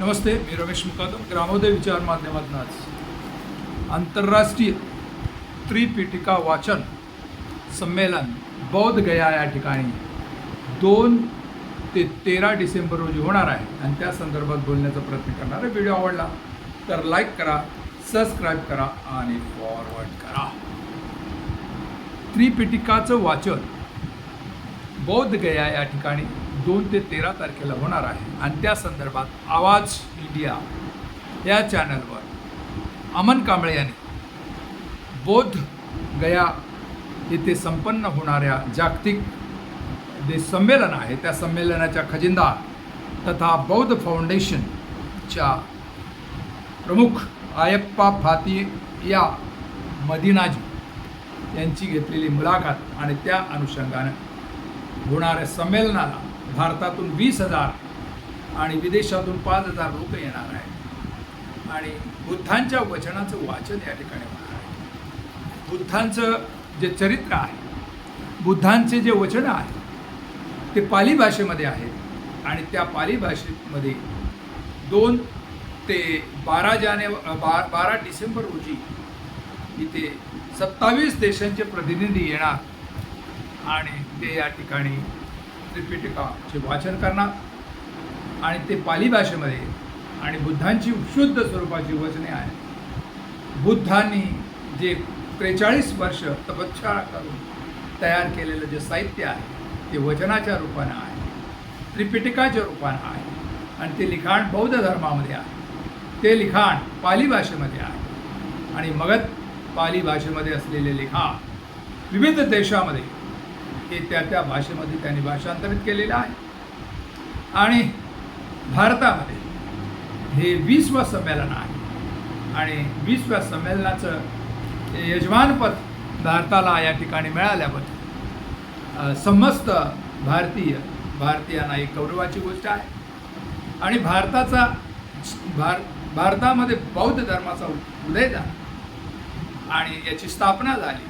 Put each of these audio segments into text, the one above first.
नमस्ते मी रमेश मुकादम ग्रामोदय विचार माध्यमातून आज. आंतरराष्ट्रीय त्रिपिटिका वाचन संमेलन बौद्ध गया या ठिकाणी दोन ते तेरा डिसेंबर रोजी होणार आहे. आणि त्या संदर्भात बोलण्याचा प्रयत्न करणार आहे व्हिडिओ आवडला तर लाईक करा सबस्क्राईब करा आणि फॉरवर्ड करा. त्रिपिटिकाचं वाचन बौद्ध गया या ठिकाणी दोन ते तेरा तारखेला होणार आहे. आणि त्या संदर्भात आवाज इंडिया या चॅनलवर अमन कांबळे यांनी बौद्ध गया येथे संपन्न होणाऱ्या जागतिक जे संमेलन आहे त्या संमेलनाच्या खजिनदार तथा बौद्ध फाउंडेशनच्या प्रमुख आयप्पा फाती या मदिनाजी यांची घेतलेली मुलाखत आणि त्या अनुषंगानं होणाऱ्या संमेलनाला भारतातून वीस हजार आणि विदेशातून पाच हजार लोक येणार आहेत. आणि बुद्धांच्या वचनाचं वाचन या ठिकाणी होणार आहे. बुद्धांचं जे चरित्र आहे बुद्धांचे जे वचनं आहे ते पाली भाषेमध्ये आहेत आणि त्या पाली भाषेमध्ये दोन ते बारा जाने बा बारा डिसेंबर रोजी इथे सत्तावीस देशांचे प्रतिनिधी येणार. आणि ते या ठिकाणी त्रिपिटिकाचे वाचन करणार आणि ते पाली भाषेमध्ये आणि बुद्धांची शुद्ध स्वरूपाची वचने आहेत. बुद्धांनी जे त्रेचाळीस वर्ष तपच्छा करून तयार केलेलं जे साहित्य आहे ते वचनाच्या रूपानं आहे त्रिपिटिकाच्या रूपानं आहे आणि ते लिखाण बौद्ध धर्मामध्ये आहे. ते लिखाण पाली भाषेमध्ये आहे. आणि मगध पाली भाषेमध्ये असलेले लिखाण विविध देशामध्ये ते त्या त्या भाषेमध्ये त्यांनी भाषांतरित केलेलं आहे आणि भारतामध्ये हे विश्व संमेलन आहे. आणि विश्व संमेलनाचं यजमानपद भारताला या ठिकाणी मिळाल्याबद्दल समस्त भारतीय भारतीयांना एक गौरवाची गोष्ट आहे. आणि भारताचा भार भारतामध्ये बौद्ध धर्माचा उदय झाला. आणि याची स्थापना झाली.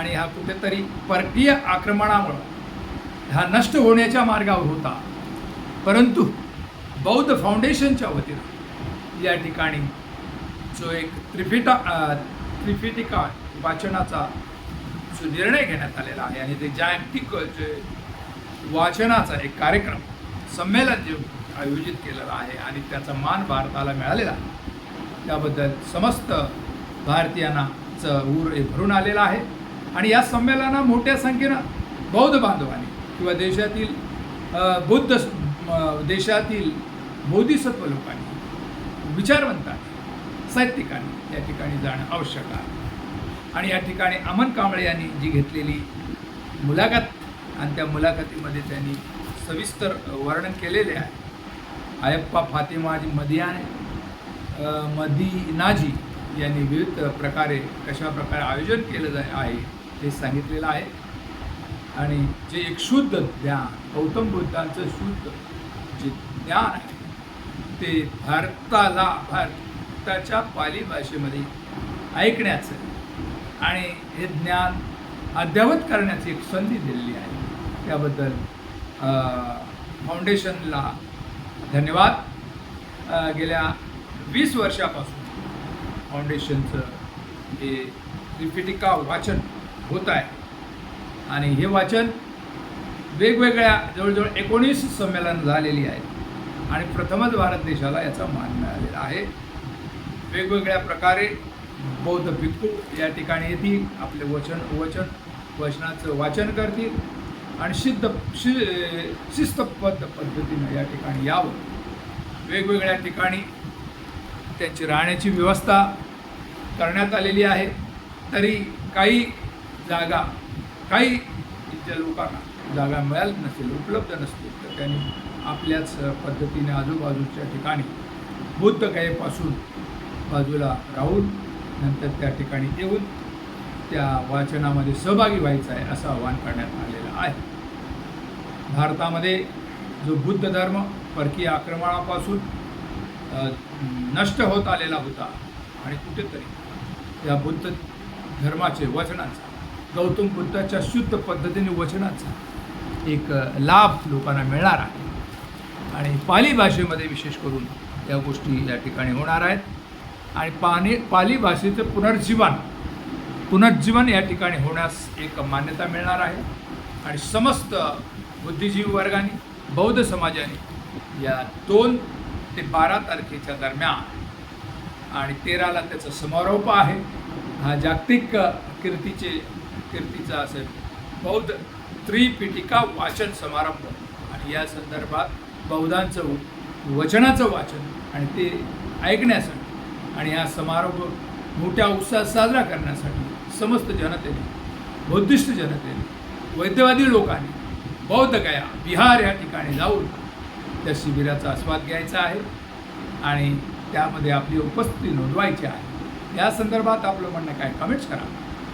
आणि हा कुठेतरी परकीय आक्रमणामुळं हा नष्ट होण्याच्या मार्गावर होता. परंतु बौद्ध फाउंडेशनच्या वतीनं या ठिकाणी जो एक त्रिफिटा त्रिफिटिका वाचनाचा जो निर्णय घेण्यात आलेला आहे आणि ते जागतिक जे वाचनाचा एक कार्यक्रम संमेलन जे आयोजित केलेलं आहे आणि त्याचा मान भारताला मिळालेला आहे त्याबद्दल समस्त भारतीयांना च ऊर हे भरून आलेला आहे. आणि या संमेलना मोठ्या संख्येनं बौद्ध बांधवांनी किंवा देशातील बौद्ध म, देशातील बोधिसत्व लोकांनी विचारवंतांनी साहित्यिकांनी या ठिकाणी जाणं आवश्यक आहे. आणि या ठिकाणी अमन कांबळे यांनी जी घेतलेली मुलाखत आणि त्या मुलाखतीमध्ये त्यांनी सविस्तर वर्णन केलेले आहे. आयप्पा फातिमाजी मदियाने मदिनाजी यांनी विविध प्रकारे कशा प्रकारे आयोजन केलं जा आहे हे सांगितलेलं आहे. आणि जे एक शुद्ध ज्ञान गौतम बुद्धांचं शुद्ध जे ज्ञान आहे ते भारताला भारताच्या पाली भाषेमध्ये ऐकण्याचं आणि हे ज्ञान अद्यावत करण्याची एक संधी दिलेली आहे. त्याबद्दल फाउंडेशनला धन्यवाद. गेल्या वीस वर्षापासून फाउंडेशनचं हे त्रिपिटिका वाचन होत आहे. आणि हे वाचन वेगवेगळ्या जवळजवळ एकोणीस संमेलन झालेली आहेत. आणि प्रथमच भारत देशाला याचा मान मिळालेला आहे. वेगवेगळ्या प्रकारे बौद्ध भिक्खू या ठिकाणी येतील आपले वचन वचन वचनाचं वाचन करतील. आणि सिद्ध शि शिस्तबद्ध पद्धतीनं या ठिकाणी यावं. वेगवेगळ्या ठिकाणी त्यांची राहण्याची व्यवस्था करण्यात आलेली आहे. तरी काही जागा काही इथल्या लोकांना जागा मिळाल नसेल उपलब्ध नसतील तर त्यांनी आपल्याच पद्धतीने आजूबाजूच्या ठिकाणी बुद्ध गायेपासून बाजूला राहून नंतर त्या ठिकाणी येऊन त्या वाचनामध्ये सहभागी व्हायचं आहे असं आवाहन करण्यात आलेलं आहे. भारतामध्ये जो बुद्ध धर्म परकीय आक्रमणापासून नष्ट होत आलेला होता आणि कुठेतरी या बुद्ध धर्माचे वचनाचा गौतम बुद्धाच्या शुद्ध पद्धतीने वचनाचा एक लाभ लोकांना मिळणार आहे. आणि पाली भाषेमध्ये विशेष करून या गोष्टी या ठिकाणी होणार आहेत. आणि पाणी पाली भाषेचं पुनर्जीवन पुनर्जीवन या ठिकाणी होण्यास एक मान्यता मिळणार आहे. आणि समस्त बुद्धिजीवी वर्गाने बौद्ध समाजाने या दोन ते बारा तारखेच्या दरम्यान आणि तेराला त्याचा समारोप आहे. हा जागतिक कीर्तीचे कीर्तीचा असेल. बौद्ध त्रिपिटिका वाचन समारंभ. आणि या संदर्भात बौद्धांचं वचनाचं वाचन आणि ते ऐकण्यासाठी आणि हा समारंभ मोठ्या उत्साहात साजरा करण्यासाठी समस्त जनतेने बुद्धिस्ट जनतेने वैद्यवादी लोकांनी बौद्ध गया बिहार या ठिकाणी जाऊन त्या शिबिराचा आस्वाद घ्यायचा आहे. आणि त्यामध्ये आपली उपस्थिती नोंदवायची आहे. या संदर्भात आपलं म्हणणं काय? कमेंट्स करा.